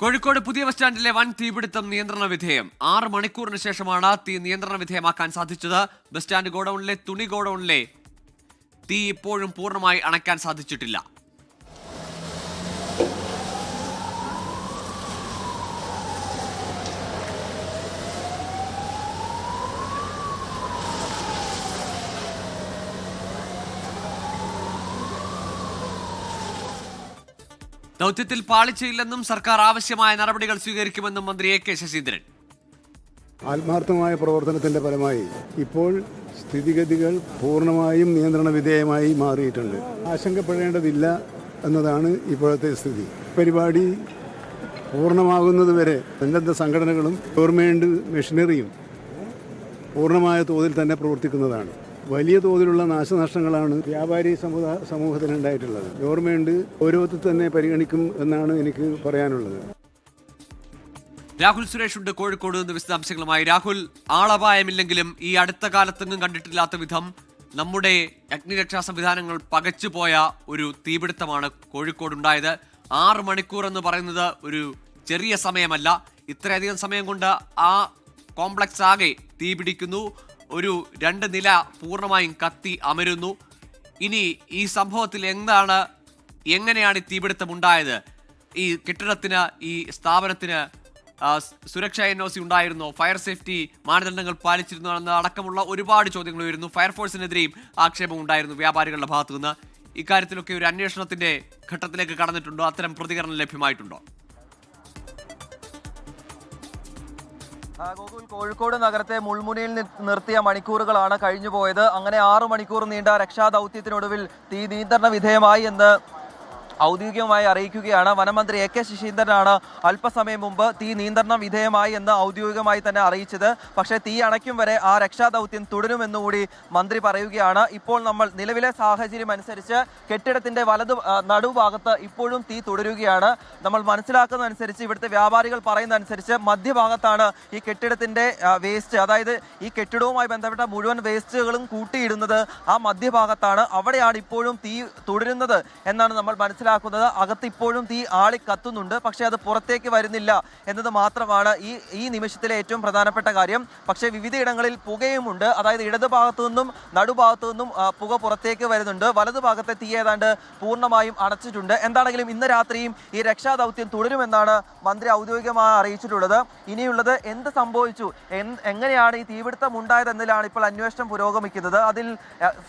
കോഴിക്കോട് പുതിയ ബസ് സ്റ്റാൻഡിലെ വൻ തീപിടുത്തം നിയന്ത്രണ വിധേയം. ആറ് മണിക്കൂറിന് ശേഷമാണ് തീ നിയന്ത്രണ വിധേയമാക്കാൻ സാധിച്ചത്. ബസ് സ്റ്റാൻഡ് ഗോഡൌണിലെ തുണി ഗോഡൌണിലെ തീ ഇപ്പോഴും പൂർണമായി അണയ്ക്കാൻ സാധിച്ചിട്ടില്ല. ദൗത്യത്തിൽ പാളിച്ചയില്ലെന്നും സർക്കാർ ആവശ്യമായ നടപടികൾ സ്വീകരിക്കുമെന്നും മന്ത്രി എ കെ ശശീന്ദ്രൻ. ആത്മാർത്ഥമായ പ്രവർത്തനത്തിന്റെ ഫലമായി ഇപ്പോൾ സ്ഥിതിഗതികൾ പൂർണമായും നിയന്ത്രണ വിധേയമായി മാറിയിട്ടുണ്ട്. ആശങ്കപ്പെടേണ്ടതില്ല എന്നതാണ് ഇപ്പോഴത്തെ സ്ഥിതി. പരിപാടി പൂർണമാകുന്നതുവരെ സന്നദ്ധ സംഘടനകളും ഗവൺമെന്റ് മെഷീനറിയും പൂർണമായ തോതിൽ തന്നെ പ്രവർത്തിക്കുന്നതാണ്. വലിയ തോതിലുള്ള നാശനഷ്ടങ്ങളാണ് വ്യാപാരി സമുദാ സമൂഹത്തിനുണ്ടായിട്ടുള്ളത്. ഗവൺമെന്റ് ഓരോരുത്തർ തന്നെ പരിഗണിക്കും എന്നാണ് എനിക്ക് പറയാനുള്ളത്. രാഹുൽ സുരേഷ് ഉണ്ട് കോഴിക്കോട് നിന്ന് വിശദാംശങ്ങളുമായി. രാഹുൽ ആളപായമില്ലെങ്കിലും ഈ അടുത്ത കാലത്തെങ്ങും കണ്ടിട്ടില്ലാത്ത വിധം നമ്മുടെ അഗ്നിരക്ഷാ സംവിധാനങ്ങൾ പകച്ചുപോയ ഒരു തീപിടുത്തമാണ് കോഴിക്കോട് ഉണ്ടായത് ആറ് മണിക്കൂർ എന്ന് പറയുന്നത് ഒരു ചെറിയ സമയമല്ല. ഇത്രയധികം സമയം കൊണ്ട് ആ കോംപ്ലക്സ് ആകെ തീപിടിക്കുന്നു ഒരു രണ്ട് നില പൂർണമായും കത്തി അമരുന്നു. ഇനി ഈ സംഭവത്തിൽ എന്താണ് എങ്ങനെയാണ് ഈ തീപിടുത്തം ഉണ്ടായത്? ഈ കെട്ടിടത്തിന് ഈ സ്ഥാപനത്തിന് സുരക്ഷാ എൻ ഒ സി ഉണ്ടായിരുന്നോ? ഫയർ സേഫ്റ്റി മാനദണ്ഡങ്ങൾ പാലിച്ചിരുന്നോ എന്ന അടക്കമുള്ള ഒരുപാട് ചോദ്യങ്ങൾ ഉയരുന്നു. ഫയർഫോഴ്സിനെതിരെയും ആക്ഷേപം ഉണ്ടായിരുന്നു വ്യാപാരികളുടെ ഭാഗത്തു നിന്ന് ഇക്കാര്യത്തിലൊക്കെ ഒരു അന്വേഷണത്തിന്റെ ഘട്ടത്തിലേക്ക് കടന്നിട്ടുണ്ടോ? അത്തരം പ്രതികരണം ലഭ്യമായിട്ടുണ്ടോ? ഗോകുൽ കോഴിക്കോട് നഗരത്തെ മുൾമുനയിൽ നിർത്തിയ മണിക്കൂറുകളാണ് കഴിഞ്ഞു പോയത് അങ്ങനെ ആറു മണിക്കൂർ നീണ്ട രക്ഷാദൗത്യത്തിനൊടുവിൽ തീ നിയന്ത്രണ വിധേയമായി എന്ന് ഔദ്യോഗികമായി അറിയിക്കുകയാണ്. വനമന്ത്രി എ കെ ശശീന്ദ്രനാണ് അല്പസമയം മുമ്പ് തീ നിയന്ത്രണ വിധേയമായി എന്ന് ഔദ്യോഗികമായി തന്നെ അറിയിച്ചത്. പക്ഷേ തീ അണയ്ക്കും വരെ ആ രക്ഷാദൗത്യം തുടരുമെന്നുകൂടി മന്ത്രി പറയുകയാണ്. ഇപ്പോൾ നമ്മൾ നിലവിലെ സാഹചര്യം അനുസരിച്ച് കെട്ടിടത്തിന്റെ വലതു നടുഭാഗത്ത് ഇപ്പോഴും തീ തുടരുകയാണ്. നമ്മൾ മനസ്സിലാക്കുന്നതനുസരിച്ച് ഇവിടുത്തെ വ്യാപാരികൾ പറയുന്നതനുസരിച്ച് മധ്യഭാഗത്താണ് ഈ കെട്ടിടത്തിന്റെ വേസ്റ്റ് അതായത് ഈ കെട്ടിടവുമായി ബന്ധപ്പെട്ട മുഴുവൻ വേസ്റ്റുകളും കൂട്ടിയിടുന്നത് ആ മധ്യഭാഗത്താണ്. അവിടെയാണ് ഇപ്പോഴും തീ തുടരുന്നത് എന്നാണ് നമ്മൾ മനസ്സിലാക്കുന്നത്. അകത്ത് ഇപ്പോഴും തീ ആളി കത്തുന്നുണ്ട്. പക്ഷേ അത് പുറത്തേക്ക് വരുന്നില്ല എന്നത് മാത്രമാണ് ഈ ഈ നിമിഷത്തിലെ ഏറ്റവും പ്രധാനപ്പെട്ട കാര്യം. പക്ഷേ വിവിധയിടങ്ങളിൽ പുകയുമുണ്ട്. അതായത് ഇടത് ഭാഗത്തു നിന്നും നടുഭാഗത്തു നിന്നും പുക പുറത്തേക്ക് വരുന്നുണ്ട്. വലതു ഭാഗത്തെ തീ ഏതാണ്ട് പൂർണമായും അടച്ചിട്ടുണ്ട്. എന്താണെങ്കിലും ഇന്ന് രാത്രിയും ഈ രക്ഷാദൗത്യം തുടരുമെന്നാണ് മന്ത്രി ഔദ്യോഗികമായി അറിയിച്ചിട്ടുള്ളത്. ഇനിയുള്ളത് എന്ത് സംഭവിച്ചു? എങ്ങനെയാണ് ഈ തീപിടുത്തം ഉണ്ടായത് എന്നതിലാണ് ഇപ്പോൾ അന്വേഷണം പുരോഗമിക്കുന്നത്. അതിൽ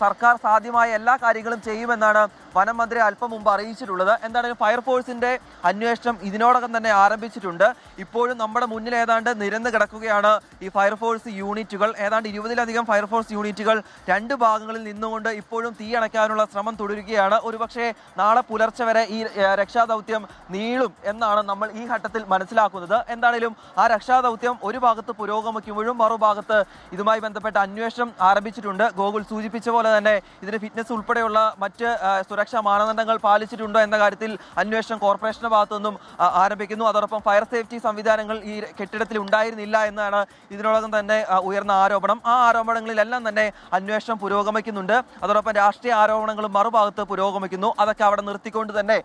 സർക്കാർ സാധ്യമായ എല്ലാ കാര്യങ്ങളും ചെയ്യുമെന്നാണ് വനം മന്ത്രി അല്പം മുമ്പ് അറിയിച്ചിട്ടുള്ളത് എന്താണെങ്കിലും ഫയർഫോഴ്സിന്റെ അന്വേഷണം ഇതിനോടകം തന്നെ ആരംഭിച്ചിട്ടുണ്ട്. ഇപ്പോഴും നമ്മുടെ മുന്നിൽ ഏതാണ്ട് നിരന്ന് കിടക്കുകയാണ് ഈ ഫയർഫോഴ്സ് യൂണിറ്റുകൾ. ഏതാണ്ട് ഇരുപതിലധികം ഫയർഫോഴ്സ് യൂണിറ്റുകൾ രണ്ട് ഭാഗങ്ങളിൽ നിന്നുകൊണ്ട് ഇപ്പോഴും തീ അണയ്ക്കാനുള്ള ശ്രമം തുടരുകയാണ്. ഒരുപക്ഷെ നാളെ പുലർച്ചെ വരെ ഈ രക്ഷാദൗത്യം നീളും എന്നാണ് നമ്മൾ ഈ ഘട്ടത്തിൽ മനസ്സിലാക്കുന്നത്. എന്താണെങ്കിലും ആ രക്ഷാദൗത്യം ഒരു ഭാഗത്ത് പുരോഗമിക്കുമ്പോഴും മറുഭാഗത്ത് ഇതുമായി ബന്ധപ്പെട്ട അന്വേഷണം ആരംഭിച്ചിട്ടുണ്ട്. ഗോകുൽ സൂചിപ്പിച്ച പോലെ തന്നെ ഇതിന് ഫിറ്റ്നസ് ഉൾപ്പെടെയുള്ള മറ്റ് സുരക്ഷാ മാനദണ്ഡങ്ങൾ പാലിച്ചിട്ടുണ്ടോ. എന്ന കാര്യത്തിൽ അന്വേഷണം കോർപ്പറേഷന്റെ ഭാഗത്തു നിന്നും ആരംഭിക്കുന്നു. അതോടൊപ്പം ഫയർ സേഫ്റ്റി സംവിധാനങ്ങൾ ഈ കെട്ടിടത്തിൽ ഉണ്ടായിരുന്നില്ല എന്നാണ് ഇതിനോടകം തന്നെ ഉയർന്ന ആരോപണം. ആ ആരോപണങ്ങളിലെല്ലാം തന്നെ അന്വേഷണം പുരോഗമിക്കുന്നുണ്ട്. അതോടൊപ്പം രാഷ്ട്രീയ ആരോപണങ്ങളും മറുഭാഗത്ത് പുരോഗമിക്കുന്നു. അതൊക്കെ അവിടെ നിർത്തിക്കൊണ്ട് തന്നെ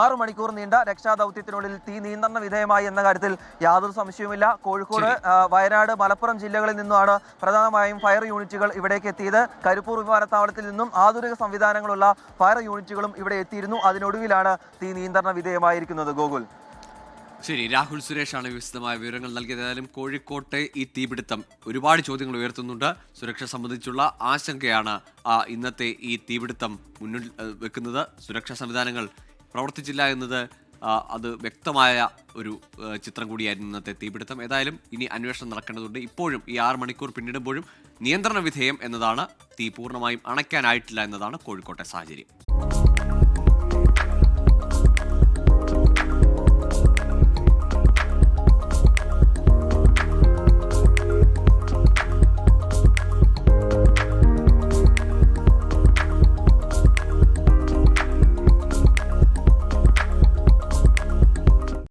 ആറ് മണിക്കൂർ നീണ്ട രക്ഷാദൗത്യത്തിനുള്ളിൽ തീ നിയന്ത്രണ വിധേയമായി എന്ന കാര്യത്തിൽ യാതൊരു സംശയവുമില്ല. കോഴിക്കോട് വയനാട് മലപ്പുറം ജില്ലകളിൽ നിന്നുമാണ് പ്രധാനമായും ഫയർ യൂണിറ്റുകൾ ഇവിടേക്ക് എത്തിയത്. കരിപ്പൂർ വിമാനത്താവളത്തിൽ നിന്നും ആധുനിക സംവിധാനങ്ങളുള്ള ഫയർ യൂണിറ്റുകളും ഇവിടെ എത്തിയിരുന്നു. അതിനൊടുവിലാണ് തീ നിയന്ത്രണ വിധേയമായിരിക്കുന്നത്. ഗോകുൽ. ശരി രാഹുൽ സുരേഷാണ് വിശദമായ വിവരങ്ങൾ നൽകിയത്. ഏതായാലും കോഴിക്കോട്ടെ ഈ തീപിടുത്തം ഒരുപാട് ചോദ്യങ്ങൾ ഉയർത്തുന്നുണ്ട്. സുരക്ഷ സംബന്ധിച്ചുള്ള ആശങ്കയാണ് ഇന്നത്തെ ഈ തീപിടുത്തം മുന്നിൽ വെക്കുന്നത്. സുരക്ഷാ സംവിധാനങ്ങൾ പ്രവർത്തിച്ചില്ല എന്നത് അത് വ്യക്തമായ ഒരു ചിത്രം കൂടിയായിരുന്നു ഇന്നത്തെ തീപിടുത്തം. ഏതായാലും ഇനി അന്വേഷണം നടക്കേണ്ടതുണ്ട്. ഇപ്പോഴും ഈ ആറ് മണിക്കൂർ പിന്നിടുമ്പോഴും നിയന്ത്രണ വിധേയം എന്നതാണ് തീ പൂർണമായും അണയ്ക്കാനായിട്ടില്ല എന്നതാണ് കോഴിക്കോട്ടെ സാഹചര്യം.